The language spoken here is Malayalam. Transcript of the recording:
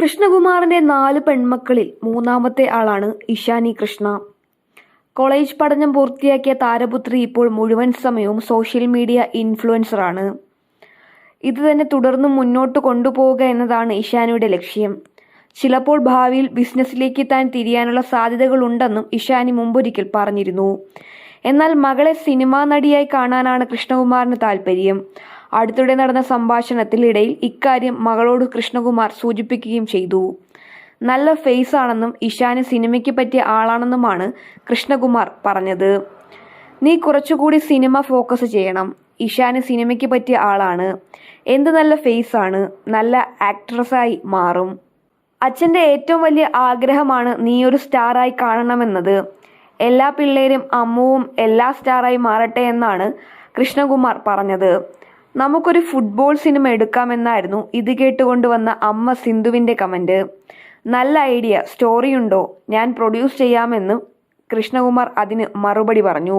കൃഷ്ണകുമാറിന്റെ നാല് പെൺമക്കളിൽ മൂന്നാമത്തെ ആളാണ് ഇഷാനി കൃഷ്ണ. കോളേജ് പഠനം പൂർത്തിയാക്കിയ താരപുത്രി ഇപ്പോൾ മുഴുവൻ സമയവും സോഷ്യൽ മീഡിയ ഇൻഫ്ലുവൻസറാണ് ഇത് തന്നെ തുടർന്നും മുന്നോട്ട് കൊണ്ടുപോവുക എന്നതാണ് ഇഷാനിയുടെ ലക്ഷ്യം. ചിലപ്പോൾ ഭാവിയിൽ ബിസിനസ്സിലേക്ക് താൻ തിരിയാനുള്ള സാധ്യതകളുണ്ടെന്നും ഇഷാനി മുമ്പൊരിക്കൽ പറഞ്ഞിരുന്നു. എന്നാൽ മകളെ സിനിമാ നടിയായി കാണാനാണ് കൃഷ്ണകുമാറിന് താല്പര്യം അടുത്തിടെ നടന്ന സംഭാഷണത്തിനിടയിൽ ഇക്കാര്യം മകളോട് കൃഷ്ണകുമാർ സൂചിപ്പിക്കുകയും ചെയ്തു. നല്ല ഫേസ് ആണെന്നും ഇഷാന് സിനിമയ്ക്ക് പറ്റിയ ആളാണെന്നുമാണ് കൃഷ്ണകുമാർ പറഞ്ഞത്. നീ കുറച്ചുകൂടി സിനിമ ഫോക്കസ് ചെയ്യണം. ഇഷാന് സിനിമയ്ക്ക് പറ്റിയ ആളാണ്. എന്ത് നല്ല ഫേസ് ആണ്. നല്ല ആക്ട്രസായി മാറും. അച്ഛന്റെ ഏറ്റവും വലിയ ആഗ്രഹമാണ് നീ ഒരു സ്റ്റാറായി കാണണമെന്നത്. എല്ലാ പിള്ളേരും അമ്മുവും എല്ലാ സ്റ്റാറായി മാറട്ടെ എന്നാണ് കൃഷ്ണകുമാർ പറഞ്ഞത്. നമുക്കൊരു ഫുട്ബോൾ സിനിമ എടുക്കാമെന്നായിരുന്നു ഇത് കേട്ടുകൊണ്ട് വന്ന അമ്മ സിന്ധുവിന്റെ കമന്റ് നല്ല ഐഡിയ സ്റ്റോറിയുണ്ടോ? ഞാൻ പ്രൊഡ്യൂസ് ചെയ്യാമെന്ന് കൃഷ്ണകുമാർ അതിന് മറുപടി പറഞ്ഞു.